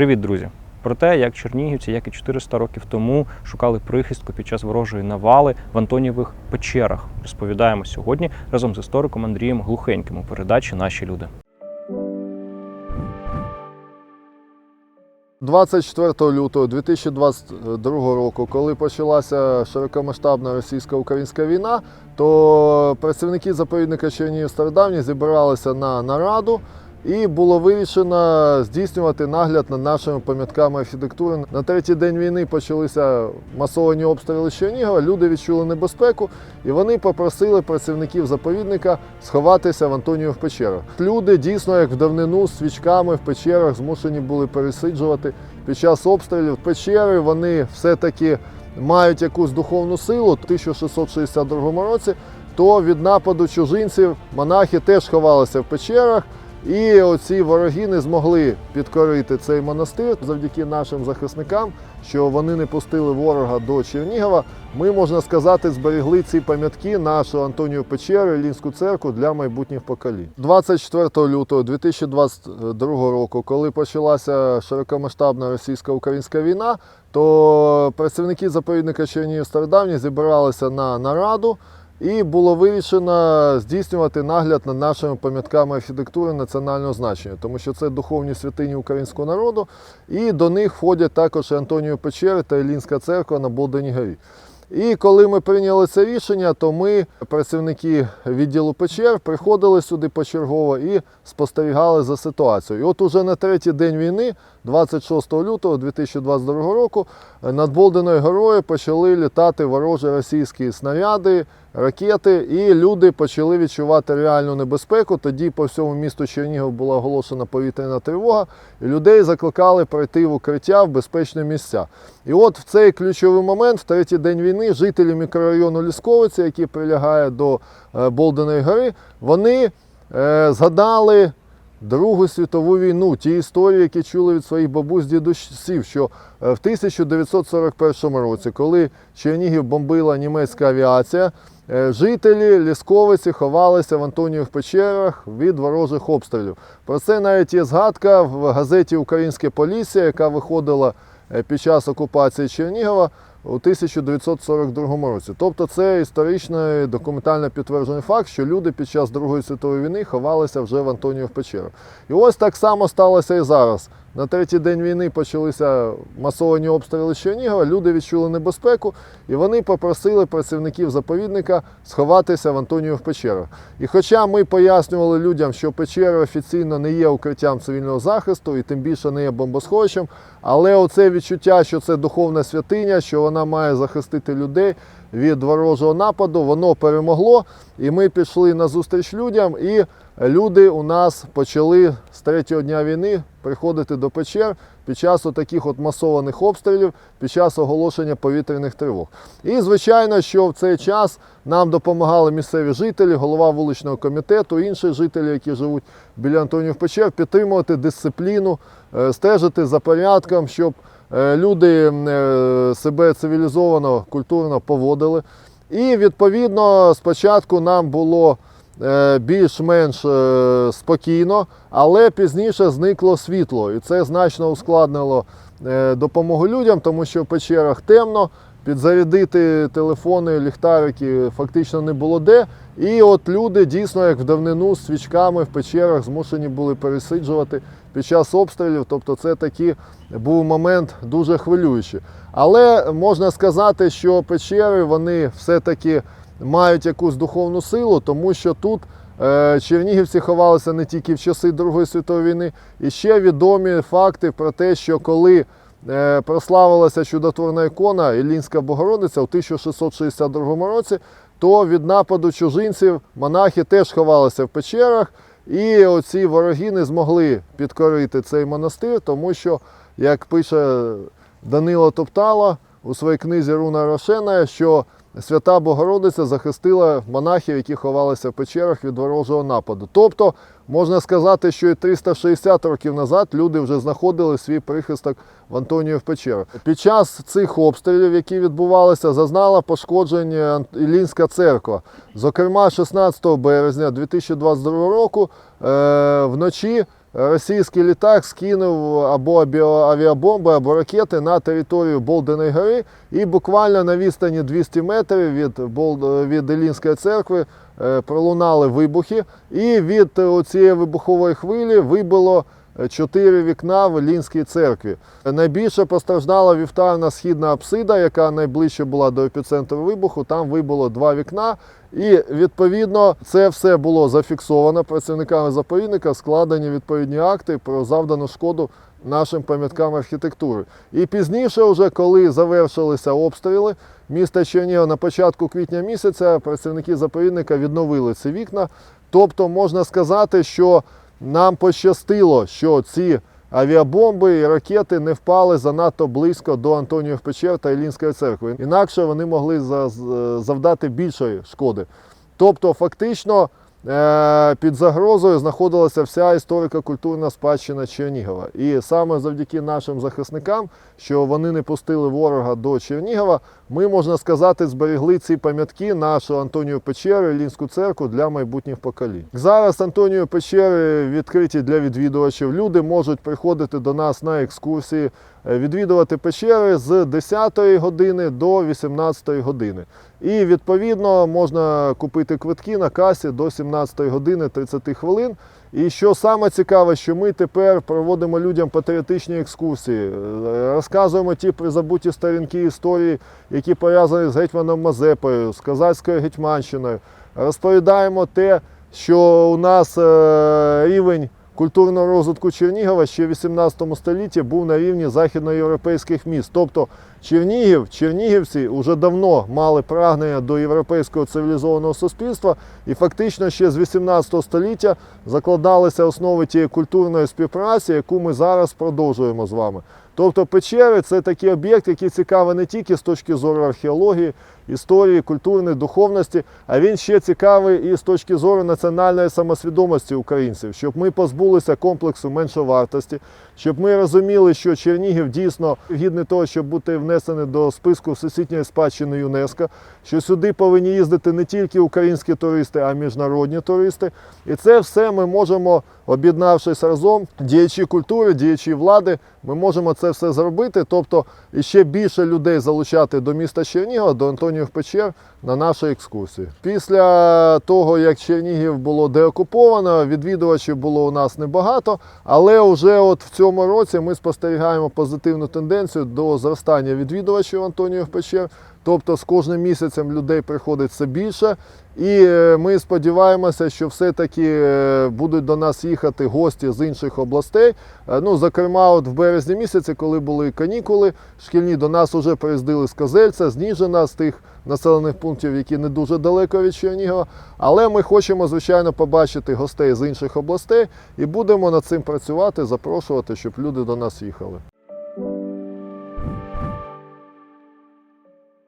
Привіт, друзі! Про те, як чернігівці, як і 400 років тому шукали прихистку під час ворожої навали в Антонієвих печерах. Розповідаємо сьогодні разом з істориком Андрієм Глухеньким у передачі Наші люди. 24 лютого 2022 року, коли почалася широкомасштабна російсько-українська війна, то працівники заповідника Чернігів Стародавні зібралися на нараду. І було вирішено здійснювати нагляд над нашими пам'ятками архітектури. На третій день війни почалися масовані обстріли Чернігова. Люди відчули небезпеку, і вони попросили працівників заповідника сховатися в Антоніїв печерах. Люди дійсно, як в давнину, з свічками в печерах змушені були пересиджувати під час обстрілів. Печери вони все-таки мають якусь духовну силу. У 1662 році то від нападу чужинців монахи теж ховалися в печерах. І оці вороги не змогли підкорити цей монастир завдяки нашим захисникам, що вони не пустили ворога до Чернігова. Ми можна сказати, зберегли ці пам'ятки нашу Антонію Печеру, Ілінську церкву для майбутніх поколінь. 24 лютого 2022 року, коли почалася широкомасштабна російсько-українська війна, то працівники заповідника Чернігів Стародавні зібралися на нараду. І було вирішено здійснювати нагляд над нашими пам'ятками архітектури національного значення, тому що це духовні святині українського народу, і до них входять також і Антонію Печери та Ілінська церква на Болденій горі. І коли ми прийняли це рішення, то ми, працівники відділу печер, приходили сюди почергово і спостерігали за ситуацією. І от уже на третій день війни, 26 лютого 2022 року, над Болденою горою почали літати ворожі російські снаряди, ракети, і люди почали відчувати реальну небезпеку. Тоді по всьому місту Чернігів була оголошена повітряна тривога, і людей закликали пройти в укриття в безпечні місця. І от в цей ключовий момент, в третій день війни, жителі мікрорайону Лісковиці, який прилягає до е, Болденої гори, вони е, згадали Другу світову війну, ті історії, які чули від своїх бабусь дідусів, що е, в 1941 році, коли Чернігів бомбила німецька авіація, е, жителі Лісковиці ховалися в Антоніїв печерах від ворожих обстрілів. Про це навіть є згадка в газеті Українське Полісся, яка виходила е, під час окупації Чернігова у 1942 році. Тобто це історичний документально підтверджений факт, що люди під час Другої світової війни ховалися вже в Антоніїв печерах. І ось так само сталося і зараз. На третій день війни почалися масовані обстріли Чернігова, люди відчули небезпеку, і вони попросили працівників заповідника сховатися в Антоніїв печерах. І хоча ми пояснювали людям, що печери офіційно не є укриттям цивільного захисту і тим більше не є бомбосховищем, але оце відчуття, що це духовна святиня, що вона має захистити людей від ворожого нападу, воно перемогло. І ми пішли на зустріч людям, і люди у нас почали з третього дня війни приходити до печер під час таких от масованих обстрілів, під час оголошення повітряних тривог. І звичайно, що в цей час нам допомагали місцеві жителі, голова вуличного комітету, інші жителі, які живуть біля Антонів печер, підтримувати дисципліну, е, стежити за порядком, щоб люди е, себе цивілізовано, культурно поводили. І відповідно спочатку нам було е, більш-менш е, спокійно, але пізніше зникло світло, і це значно ускладнило е, допомогу людям, тому що в печерах темно, підзарядити телефони, ліхтарики фактично не було де. І от люди дійсно, як в давнину, з свічками в печерах змушені були пересиджувати під час обстрілів. Тобто, це такий був момент дуже хвилюючий. Але можна сказати, що печери вони все-таки мають якусь духовну силу, тому що тут е, чернігівці ховалися не тільки в часи Другої світової війни, і ще відомі факти про те, що коли прославилася чудотворна ікона Іллінська Богородиця у 1662 році, то від нападу чужинців монахи теж ховалися в печерах. І оці вороги не змогли підкорити цей монастир, тому що, як пише Данило Топтало у своїй книзі Руна Рошена, що свята Богородиця захистила монахів, які ховалися в печерах від ворожого нападу. Тобто, можна сказати, що і 360 років назад люди вже знаходили свій прихисток в Антоніїв печерах. Під час цих обстрілів, які відбувалися, зазнала пошкодження Іллінська церква. Зокрема, 16 березня 2022 року е, вночі російський літак скинув або авіабомби, або ракети на територію Болденої гори, і буквально на відстані 200 метрів від, від Ілінської церкви е, пролунали вибухи, і від е, цієї вибухової хвилі вибило е, чотири вікна в Ілінській церкві. Найбільше постраждала вівтарна східна апсида, яка найближче була до епіцентру вибуху. Там вибило два вікна. І відповідно це все було зафіксовано працівниками заповідника, складені відповідні акти про завдану шкоду нашим пам'яткам архітектури. І пізніше, вже коли завершилися обстріли міста Чернігова на початку квітня місяця, працівники заповідника відновили ці вікна. Тобто можна сказати, що нам пощастило, що ці авіабомби і ракети не впали занадто близько до Антоніїв печер та Ілінської церкви. Інакше вони могли за- завдати більшої шкоди. Тобто, фактично, під загрозою знаходилася вся історико-культурна спадщина Чернігова. І саме завдяки нашим захисникам, що вони не пустили ворога до Чернігова, ми, можна сказати, зберегли ці пам'ятки нашу Антонію Печеру, Ілінську церкву для майбутніх поколінь. Зараз Антонію Печери відкриті для відвідувачів. Люди можуть приходити до нас на екскурсії, е, відвідувати печери з 10 години до 18 години. І відповідно можна купити квитки на касі до 17 години 30 хвилин. І що саме цікаве, що ми тепер проводимо людям патріотичні екскурсії, е, розказуємо ті призабуті сторінки історії, які пов'язані з гетьманом Мазепою, з козацькою гетьманщиною. Розповідаємо те, що у нас е, рівень культурного розвитку Чернігова ще в 18 столітті був на рівні західноєвропейських міст. Тобто Чернігів, чернігівці вже давно мали прагнення до європейського цивілізованого суспільства, і фактично ще з 18 століття закладалися основи тієї культурної співпраці, яку ми зараз продовжуємо з вами. Тобто печери це такий об'єкт, який цікавий не тільки з точки зору археології, історії, культурної духовності, а він ще цікавий і з точки зору національної самосвідомості українців, щоб ми позбулися комплексу меншовартості, щоб ми розуміли, що Чернігів дійсно гідний того, щоб бути внесений до списку всесвітньої спадщини ЮНЕСКО, що сюди повинні їздити не тільки українські туристи, а й міжнародні туристи. І це все ми можемо, об'єднавшись разом, діячі культури, діячі влади, ми можемо це все зробити. Тобто ще більше людей залучати до міста Чернігова, до Антоніїв Печер на наші екскурсії. Після того, як Чернігів було деокуповано, відвідувачів було у нас небагато, але вже от в цьому році ми спостерігаємо позитивну тенденцію до зростання відвідувачів Антоніїв Печер. Тобто з кожним місяцем людей приходить все більше, і е, ми сподіваємося, що все-таки е, будуть до нас їхати гості з інших областей. Е, Ну, зокрема, от в березні місяці, коли були канікули шкільні, до нас вже приїздили з Козельця, з Ніжина, з тих населених пунктів, які не дуже далеко від Чернігова. Але ми хочемо, звичайно, побачити гостей з інших областей і будемо над цим працювати, запрошувати, щоб люди до нас їхали.